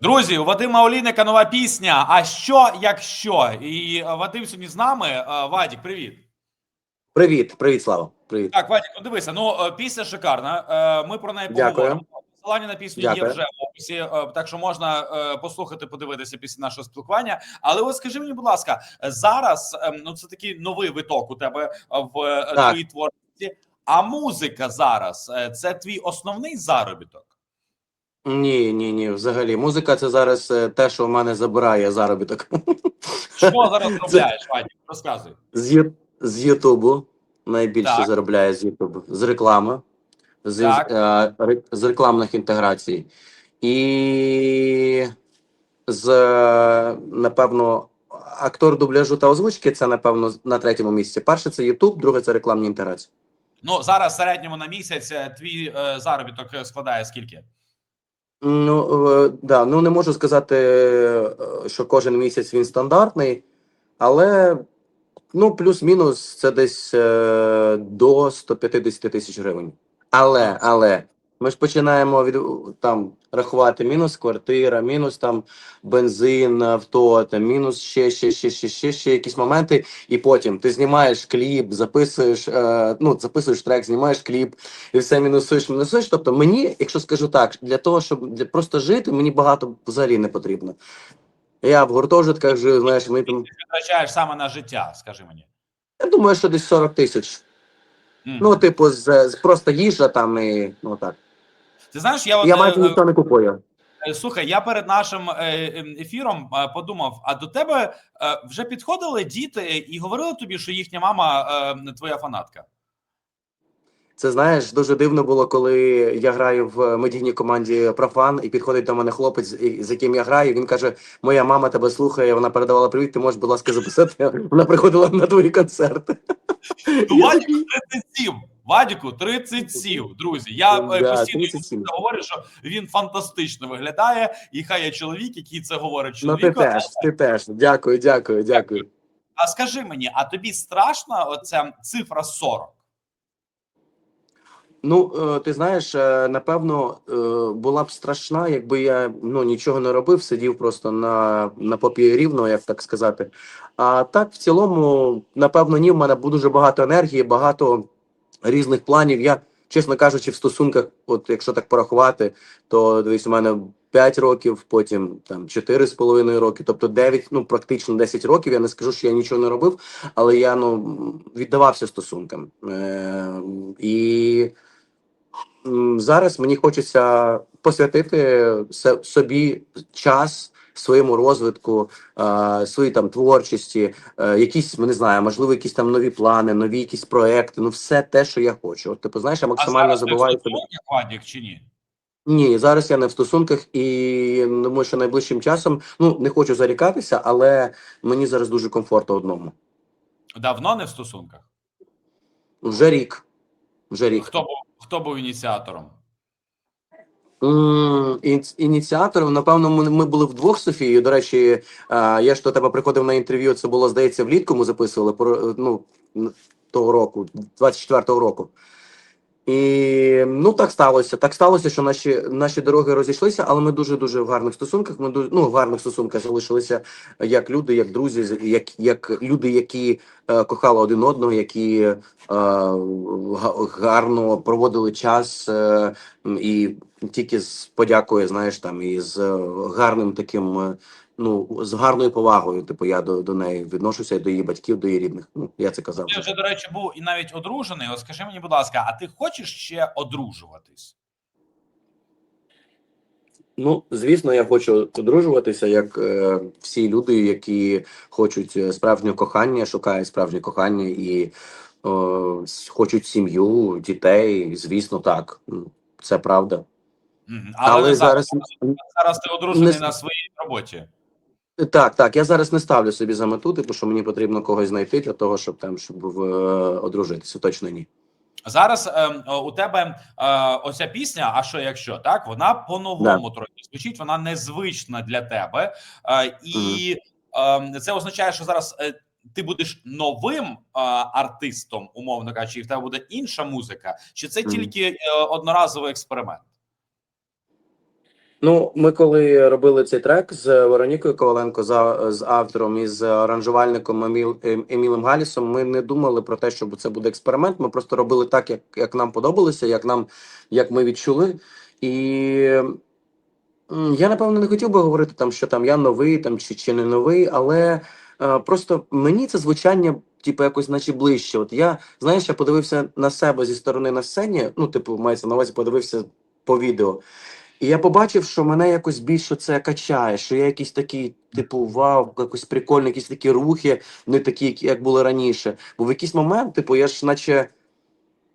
Друзі, у Вадима Олійника нова пісня. А що, якщо? І е, Вадим сьогодні з нами. Е, Вадік, привіт. Привіт, привіт, Слава. Привіт. Так, Вадік, ну дивися, ну е, пісня шикарна. Ми про неї Дякую. поговоримо. Посилання на пісню є вже в описі, так що можна послухати, подивитися після нашого спілкування. Але от скажи мені, будь ласка, зараз е, ну це такий новий виток у тебе в Так. твоїй творчості. А музика зараз це твій основний заробіток. Ні, ні, ні. Взагалі, музика це зараз е, те, що в мене забирає заробіток. Що зараз робляєш, Вадік? Розказуй. З, Ютубу найбільше Так. заробляє з Ютубу. З реклами, з, е, з рекламних інтеграцій. І з, е, напевно, актор дубляжу та озвучки це, напевно, на третьому місці. Перше це Ютуб, друге це рекламні інтеграції. Ну зараз в середньому на місяць е, твій е, заробіток складає скільки? Ну, е, да, ну не можу сказати, е, що кожен місяць він стандартний, але ну, плюс-мінус це десь е, до 150 тисяч гривень. Але, але ми ж починаємо від там рахувати мінус квартира, мінус там бензин, авто, там мінус ще, ще, ще, ще, ще, ще якісь моменти. І потім ти знімаєш кліп, записуєш, е, ну, записуєш трек, знімаєш кліп, і все мінусуєш, мінусуєш. Тобто мені, якщо скажу так, для того, щоб для просто жити, мені багато взагалі не потрібно. Я в гуртожитках живу, знаєш, ми там. Ти витрачаєш саме на життя, скажи мені. Я думаю, що десь 40 тисяч. Мгм. Ну, типу, з, з просто їжа там і ну так. Ти знаєш, я Я е, майже нічого не купую. е, слухай, я перед нашим е, ем, ефіром е, подумав: а до тебе е, вже підходили діти і говорили тобі, що їхня мама е, твоя фанатка? Це знаєш, дуже дивно було, коли я граю в медійній команді Профан, і підходить до мене хлопець, з яким я граю. Він каже: Моя мама тебе слухає, вона передавала привіт. Ти можеш, будь ласка, записати. Вона приходила на твої концерти. 37. Вадіку 37, друзі. Я е, Да, постійно 37. говорю, що він фантастично виглядає, і хай є чоловік, який це говорить Ну ти теж, ти теж. Дякую, дякую, дякую. А скажи мені, а тобі страшна оця цифра 40? Ну, е, ти знаєш, е, напевно, була б страшна, якби я ну нічого не робив, сидів просто на, на попі рівно, як так сказати. А так, в цілому, напевно, ні, в мене дуже багато енергії, багато різних планів. Я, чесно кажучи, в стосунках, от якщо так порахувати, то дивись, у мене 5 років, потім там 4,5 роки, тобто 9, ну практично 10 років. Я не скажу, що я нічого не робив, але я ну віддавався стосункам. Е, і зараз мені хочеться посвятити собі час. Своєму розвитку, е, своїй там творчості, е, якісь не знаю, можливо, якісь там нові плани, нові якісь проекти. Ну, все те, що я хочу. От, типу, знаєш, я А максимально зараз забуваю. Вадік, чи ні? Ні, зараз я не в стосунках і думаю, що найближчим часом ну не хочу зарікатися, але мені зараз дуже комфортно одному. Давно не в стосунках? Вже рік. Вже рік. Хто був хто був ініціатором? Ініціатором, напевно, ми, були вдвох з Софією. До речі, я ж до тебе приходив на інтерв'ю. Це було, здається, влітку ми записували ну, того року, 24-го року. І ну так сталося. Так сталося, що наші наші дороги розійшлися, але ми дуже дуже в гарних стосунках. Ми дуже, ну, в гарних стосунках залишилися як люди, як друзі, як, як люди, які е, кохали один одного, які е, гарно проводили час. Е, і тільки з подякою, знаєш, там і з гарним таким, е, ну з гарною повагою. Типу, я до, до неї відношуся до її батьків, до її рідних. Ну я це казав. Ти вже, до речі, був і навіть одружений. От скажи мені, будь ласка, а ти хочеш ще одружуватись? Ну, звісно, я хочу одружуватися, як е, всі люди, які хочуть е, справжнього кохання, шукають справжнє кохання і е, хочуть сім'ю, дітей. Звісно, так. Ну, Це правда. Але, не зараз зараз ти одружений не- на своїй роботі. Так, так. Я зараз не ставлю собі за мету, типу, що мені потрібно когось знайти для того, щоб там щоб в, е, одружитися. Точно ні. Зараз ем, е, у тебе е, оця пісня, а що якщо так, вона по-новому трохи звучить, вона незвична для тебе. Е, і е, це означає, що зараз е, ти будеш новим е, артистом, умовно кажучи, і в тебе буде інша музика, чи це Мгм. тільки е, одноразовий експеримент? Ну, ми коли робили цей трек з Веронікою Коваленко, за, з автором і з аранжувальником Еміл, Ем- Емілем Галісом, ми не думали про те, що це буде експеримент. Ми просто робили так, як, як нам подобалося, як нам як ми відчули. І я напевно не хотів би говорити там, що там я новий там чи, чи не новий, але е, просто мені це звучання, типу, якось наче ближче. От я, знаєш, я подивився на себе зі сторони на сцені, ну, типу, мається на увазі, подивився по відео. І я побачив, що мене якось більше це качає, що я якийсь такий, типу, вау, якось прикольний, якісь такі рухи, не такі, як були раніше. Бо в якийсь момент, типу, я ж наче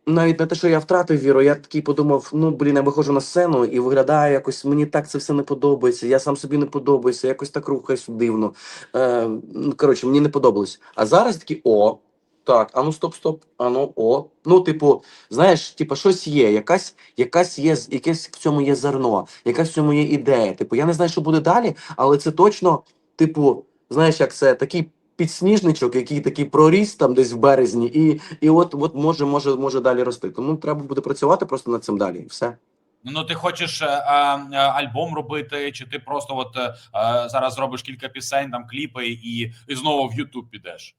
навіть не те, що я втратив віру, я такий подумав: ну блін, я виходжу на сцену і виглядаю якось, мені так це все не подобається. Я сам собі не подобаюся, якось так рухаюсь дивно. Е, ну, коротше, мені не подобалось. А зараз такий о. Так, а ну стоп, стоп, а ну о. Ну, типу, знаєш, типу, щось є, якась, якась є, якесь в цьому є зерно, якась в цьому є ідея. Типу, я не знаю, що буде далі, але це точно, типу, знаєш, як це такий підсніжничок, який такий проріс там десь в березні, і, і от, от може, може, може далі рости. Тому треба буде працювати просто над цим далі. і Все. Ну, ти хочеш е, е, альбом робити, чи ти просто от е, е, зараз зробиш кілька пісень, там кліпи, і, і знову в Ютуб підеш?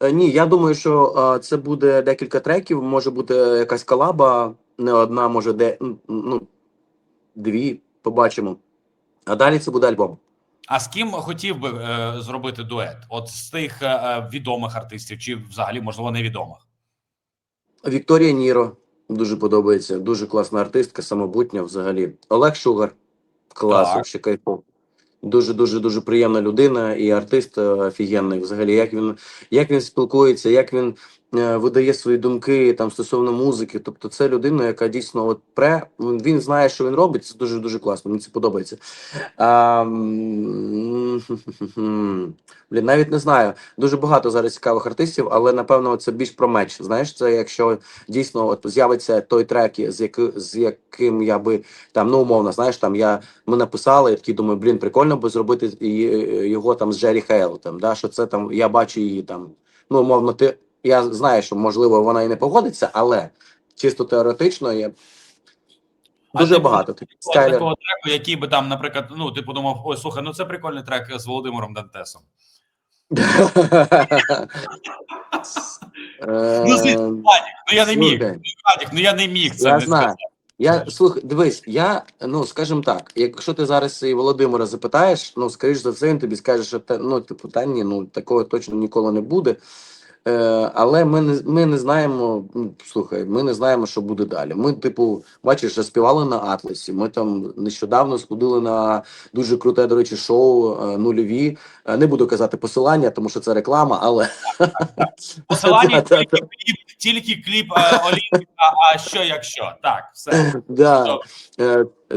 Е, Ні, я думаю, що е, це буде декілька треків, може бути якась колаба, не одна, може, де ну, дві, побачимо. А далі це буде альбом. А з ким хотів би е, зробити дует? От з тих е, е, відомих артистів, чи взагалі можливо невідомих? Вікторія Ніро дуже подобається. Дуже класна артистка, самобутня взагалі. Олег Шугар. Клас, ще кайфов. Дуже дуже дуже приємна людина і артист е, офігенний. Взагалі, як він як він спілкується, як він видає свої думки там стосовно музики. Тобто, це людина, яка дійсно от пре. Він, знає, що він робить. Це дуже дуже класно. Мені це подобається. А, блін, навіть не знаю. Дуже багато зараз цікавих артистів, але напевно це більш про меч. Знаєш, це якщо дійсно от з'явиться той трек, з яки, з яким я би там, ну умовно, знаєш, там я ми написали, я такий думаю, блін, прикольно би зробити його там з Джері Хейл, там, да, що це там, я бачу її там. Ну, умовно, ти я знаю, що можливо вона і не погодиться, але чисто теоретично є дуже ти багато таких такого треку, який би там, наприклад, ну ти подумав, ой, слухай, ну це прикольний трек з Володимиром Дантесом. Ну, звідси, Ну я не міг. ну я не міг це Я знаю. Я слухай, дивись, я ну скажімо так, якщо ти зараз і Володимира запитаєш, ну скоріш за все, він тобі скаже, що ну типу, та ні, ну такого точно ніколи не буде. Е, але ми не ми не знаємо. ну, Слухай, ми не знаємо, що буде далі. Ми, типу, бачиш, співали на Атласі. Ми там нещодавно сходили на дуже круте, до речі, шоу е, нульові. Е, не буду казати посилання, тому що це реклама, але Посилання тільки кліп, тільки кліп Олімпіка, а що якщо? Так, все. Да.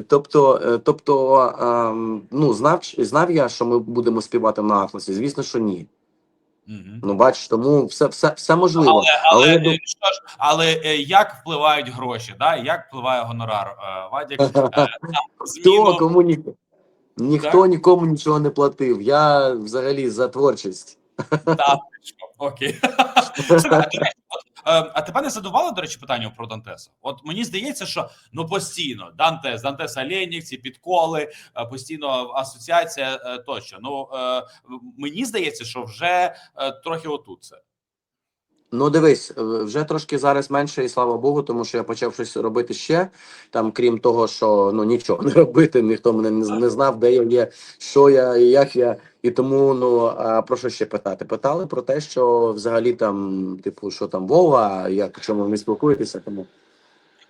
Тобто, тобто, ем, ну знав знав я, що ми будемо співати на Атласі. Звісно, що ні. Мгм. Ну бачиш, тому все, все, все можливо. Але, Але але, е, дум- що ж, але е, як впливають гроші? Да? Як впливає гонорар? Е, Вадік, Хто кому ні ніхто нікому нічого не платив. Я взагалі за творчість. Так, окей. Слухай, а, тебе не задувало, до речі, питання про Дантеса? От мені здається, що ну постійно Дантес, Дантес Оленів, ці підколи, е, постійно асоціація е, тощо. Ну е, мені здається, що вже трохи отут це. Ну, дивись, вже трошки зараз менше, і слава Богу, тому що я почав щось робити ще. Там, крім того, що ну нічого не робити, ніхто мене не, не знав, де я є, що я і як я. І тому ну а про що ще питати? Питали про те, що взагалі там, типу, що там Вова, як чому ви спілкуєтеся. Тому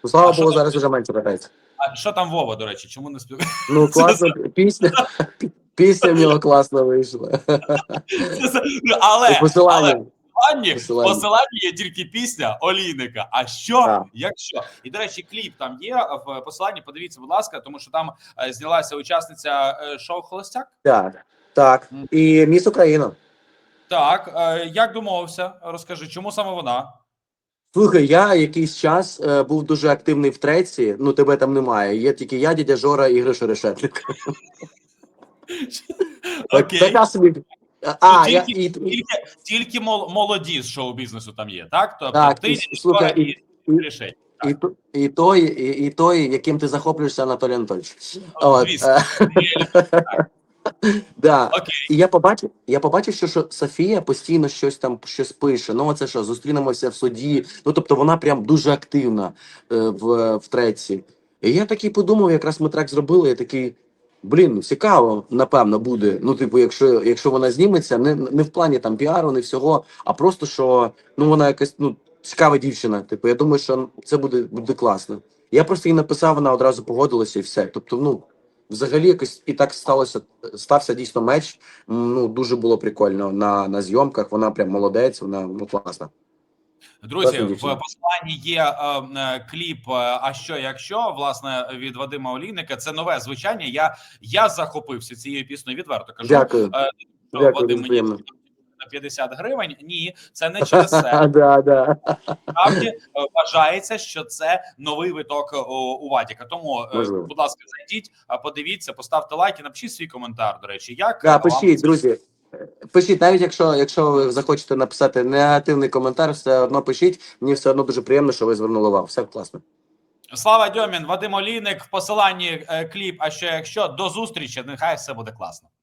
ну, слава А Богу, там? зараз вже менше питається. А що там Вова, до речі, чому не спілкується? Ну, класно, пісня, пісня в нього класно вийшла. Але, але Посилання. посиланні, Посилання. є тільки пісня Олійника. А що, Так. якщо? І, до речі, кліп там є в посиланні. Подивіться, будь ласка, тому що там е, знялася учасниця е, шоу Холостяк. Так, так. І міс Україна. Так, е, як домовився? Розкажи, чому саме вона? Слухай, я якийсь час е, був дуже активний в треці. Ну тебе там немає. Є тільки я, дядя Жора і Гриша Решетник. Окей. Така собі. А, Ну, я, тільки- і, і, Тільки, тільки мол- молоді з шоу-бізнесу там є, так? Тобто Так, ти і, слухай, і, і, і- рішень. і, то- і той, і, і той, яким ти захоплюєшся, Анатолій Анатольович. От, звісно. е, да. Окей. І я побачив, я побачив, що, що Софія постійно щось там щось пише. Ну, це що, зустрінемося в суді. Ну, тобто вона прям дуже активна е, в, в треці. І я такий подумав, якраз ми трек зробили, я такий. Блін, цікаво, напевно, буде. Ну, типу, якщо, якщо вона зніметься, не, не в плані там піару, не всього, а просто що ну вона якась ну цікава дівчина. Типу, я думаю, що це буде, буде класно. Я просто їй написав, вона одразу погодилася і все. Тобто, ну взагалі якось і так сталося. Стався дійсно меч. Ну дуже було прикольно на, на зйомках. Вона прям молодець, вона ну класна. Друзі, в посланні є е, е, кліп. е, А що якщо власне від Вадима Олійника це нове звучання? Я я захопився цією піснею. Відверто кажу. Дякую. Е, що Дякую, Вадим мені. На 50 гривень. Ні, це не через це. да, да. Насправді е, вважається, що це новий виток у Ватіка. Тому, е, будь ласка, зайдіть, подивіться, поставте лайк і напишіть свій коментар. До речі, як Да, пишіть, друзі. Пишіть, навіть якщо, якщо ви захочете написати негативний коментар, все одно пишіть. Мені все одно дуже приємно, що ви звернули увагу. Все класно. Слава Дьомін, Вадим Олійник в посиланні е, кліп. А що якщо до зустрічі, нехай все буде класно.